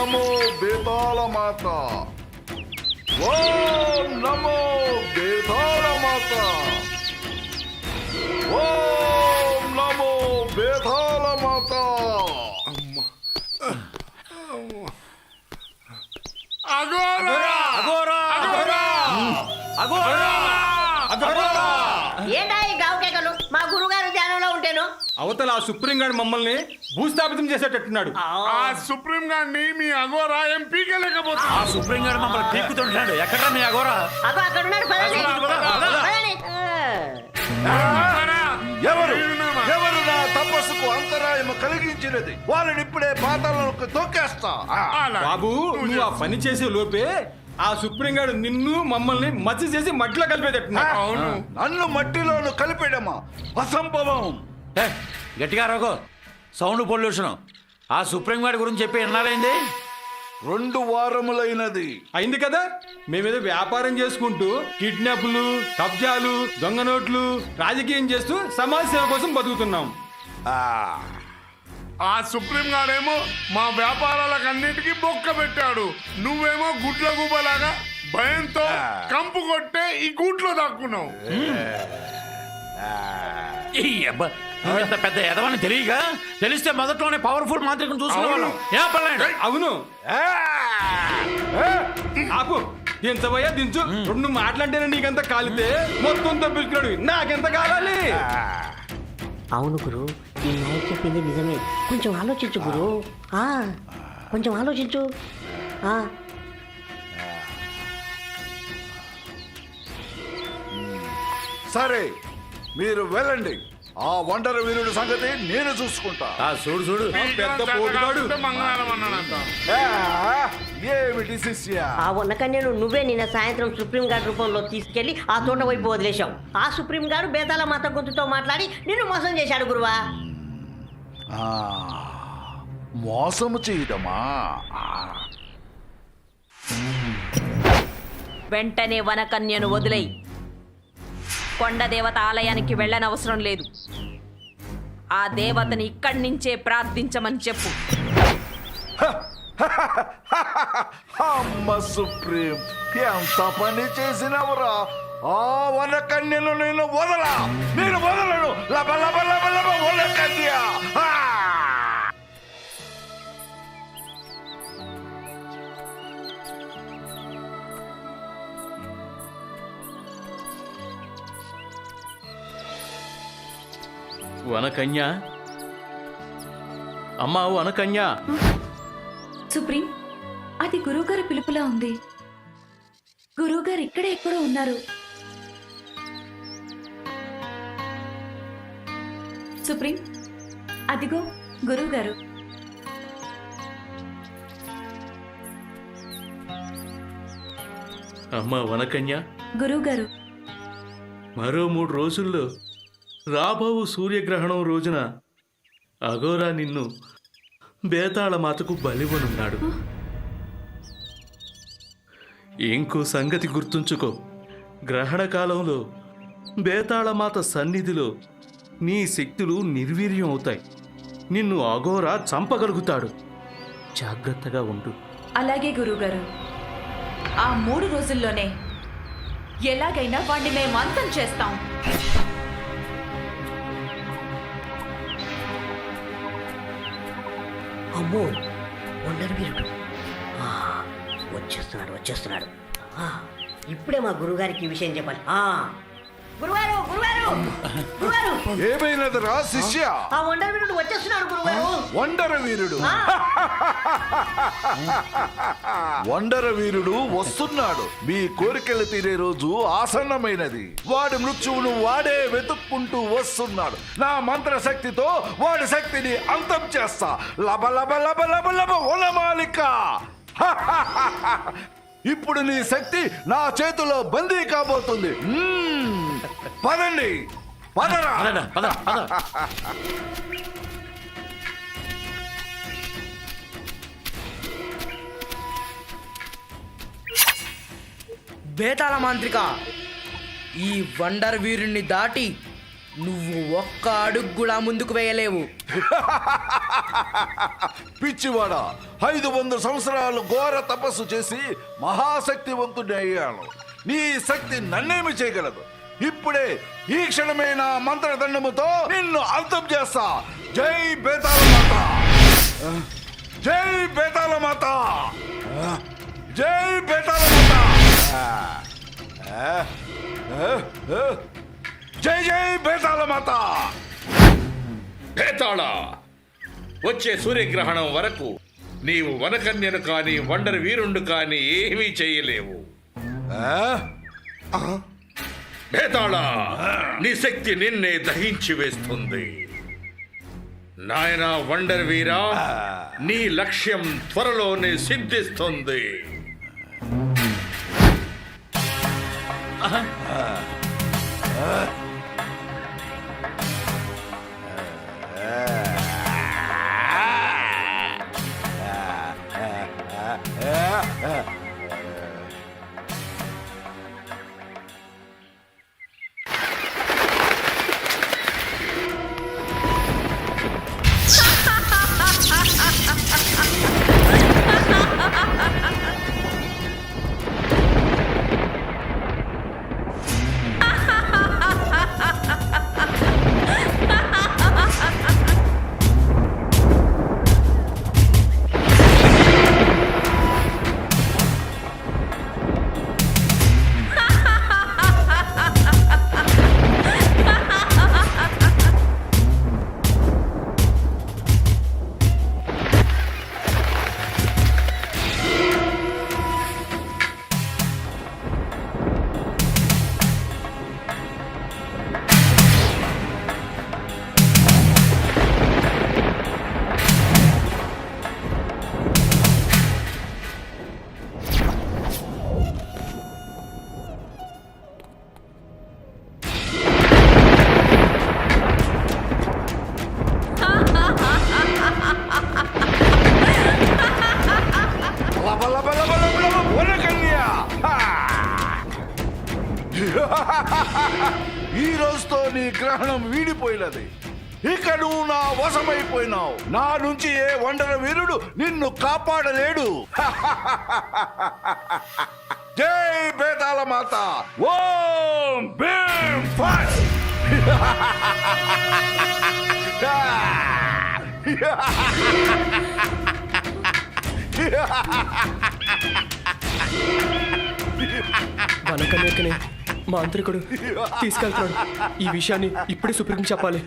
నమో బేతాళ మాత ఓం నమో బేతాళ మాత ఓం నమో బేతాళ అవతల ఆ supreme gourd మమ్మల్ని భూస్థాపితం చేసేటట్టున్నాడు. ఆ సుప్రీం గారిని మీ అగోరా ఏం పీకలేకపోతే ఆ సుప్రీం గారు మమ్మల్ని పీక్కుతుంటాడు. ఎక్కడ మీ అగోరా అగో అక్కడ ఉన్నాడు పదండి పదండి. ఆ. ఎవరు? ఎవరు నా తపస్సుకు అంతరాయము కలిగించినది? వాళ్ళని ఇప్పుడే పాతాలకు తొక్కేస్తా. బాబు నువ్వు ఆ పని చేసే లోపే ఆ సుప్రీం గార్డ్ నిన్ను మమ్మల్ని మచ్చ చేసి మట్టిలో కలిపేటట్టున్నాడు. అవును. నన్ను మట్టిలోను కలిపేడమా అసంభవం. ఏ, గట్టిగా రాకో సౌండ్ పొల్యూషన్. ఆ సుప్రీం గారి గురించి చెప్పి ఎన్నారైంది రెండు వారములైనది. అయింది కదా? మేమేదో వ్యాపారం చేసుకుంటూ కిడ్నాప్లు కబ్జాలు దొంగ నోట్లు రాజకీయం చేస్తూ సమాజ సేవ కోసం బతుకుతున్నాం. ఆ, ఆ సుప్రీం గారేమో మా వ్యాపారాలకు అన్నిటికీ బొక్క పెట్టాడు. నువ్వేమో గుడ్ల గుబలాగా భయంతో కంపు కొట్టే ఈ గూట్లో దాక్కున్నావు. ఈ అబ్బా, నువ్వు ఇంత పెద్ద ఎదవని తెలియక తెలిస్తే మొదట్లోనే పవర్ఫుల్ మాంత్రికం చూసుకునేవాళ్ళం. ఏ పర్లేదు. అవును. ఆపు. దించబోయా దించు. రెండు మాట్లాడితేనే నీకెంత కాలితే మొత్తం తప్పించుకున్నాడు. నాకెంత కావాలి? అవును గురు ఈ నాయక్ చెప్పింది నిజమే. కొంచెం ఆలోచించు గురు. ఆ, కొంచెం ఆలోచించు. ఆ, సరే మీరు వెళ్ళండి. ఆ వండర వీరుడి సంగతి నేను చూసుకుంటా. ఆ చూడు చూడు. పెద్ద పోటుగాడు. ఆ, ఏమిటి శిష్య? ఆ ఉన్న కన్యను నువ్వే నిన్న సాయంత్రం సుప్రీం గార్డ్ రూపంలో తీసుకెళ్ళి ఆ తోట వైపు వదిలేశావు. ఆ సుప్రీం గారు బేతాల మాత గొంతుతో మాట్లాడి నిన్ను మోసం చేశాడు గురువా. ఆ, మోసము చేయడమా ఆ, వెంటనే వనకన్యను వదిలేయి. కొండ దేవత ఆలయానికి వెళ్ళనవసరం లేదు. ఆ దేవతని ఇక్కడి నుంచే ప్రార్థించమని చెప్పు. అమ్మ సుప్రీం ఎంత పని చేసినవరా? ఆ వనకన్యను నేను వదలా. నేను వదలను. లబ లబ లబ లబ వనకన్య వనకన్య? అమ్మా వనకన్య? సుప్రీం అది గురువుగారి పిలుపులా ఉంది. గురువుగారు ఇక్కడే ఎక్కడో ఉన్నారు. సుప్రీం అదిగో గురువుగారు. అమ్మా వనకన్య. గురువుగారు. మరో మూడు రోజుల్లో రాబోవు సూర్యగ్రహణం రోజున అఘోరా నిన్ను బేతాళ మాతకు బలివనున్నాడు ఇంకో సంగతి గుర్తుంచుకో. గ్రహణ కాలంలో బేతాళమాత సన్నిధిలో నీ శక్తులు నిర్వీర్యం అవుతాయి. నిన్ను అఘోరా చంపగలుగుతాడు. జాగ్రత్తగా ఉండు. అలాగే గురువుగారు ఆ మూడు రోజుల్లోనే ఎలాగైనా వాణ్ణి మేము అంతం చేస్తాం. అమ్మో వండర్ వీరుడు ఆ, వచ్చేస్తున్నాడు వచ్చేస్తున్నాడు ఇప్పుడే మా గురుగారికి ఈ విషయం చెప్పాలి ఆ, గురుగారు గురుగారు గురుగారు ఏమైనది రా శిష్య ఆ వండర్ వీరుడు వచ్చేస్తున్నాడు గురుగారు వండర వీరుడు వండర వీరుడు వస్తున్నాడు. మీ కోరికలు తీరే రోజు ఆసన్నమైనది. వాడి మృత్యువును వాడే వెతుక్కుంటూ వస్తున్నాడు. నా మంత్ర శక్తితో వాడి శక్తిని అంతం చేస్తా. లబ లబ లబ లబ లబ ఉలమాలిక ఇప్పుడు నీ శక్తి నా చేతిలో బందీ కాబోతుంది. పదండి. పదరా. పదరా, పద బేతాళ మాంత్రిక. ఈ వండర్ వీరుణ్ణి దాటి నువ్వు ఒక్క అడుగు కూడా ముందుకు వేయలేవు. పిచ్చివాడ ఐదు వందల సంవత్సరాలు ఘోర తపస్సు చేసి మహాశక్తివంతుడి అయ్యాను. నీ శక్తి నన్నేమి చేయగలదు. ఇప్పుడే ఈ క్షణమైన మంత్రదండముతో నిన్ను అంతం చేస్తా. జై బేతాల మాత. జై బేతాల మాత. జై బేతాల మాత. జై జై బేతాళ మాత. భేతాళ వచ్చే సూర్యగ్రహణం వరకు నీవు వనకన్యను కాని వండర్ వీరుండు కాని ఏమీ చేయలేవు. భేతాళ నీ శక్తి నిన్నే దహించి వేస్తుంది. నాయన వండర్ వీరా నీ లక్ష్యం త్వరలోనే సిద్ధిస్తుంది. లబ గ్రహణం వీడిపోయినది. ఇక నువ్వు నా వశమైపోయినావు. నా నుంచి ఏ వండర వీరుడు నిన్ను కాపాడలేడు. జై బేతాల మాత ఓం భీమ్ ఫట్ మాంత్రికుడు తీసుకెళ్తున్నాడు. ఈ విషయాన్ని ఇప్పుడే సుప్రీం చెప్పాలి.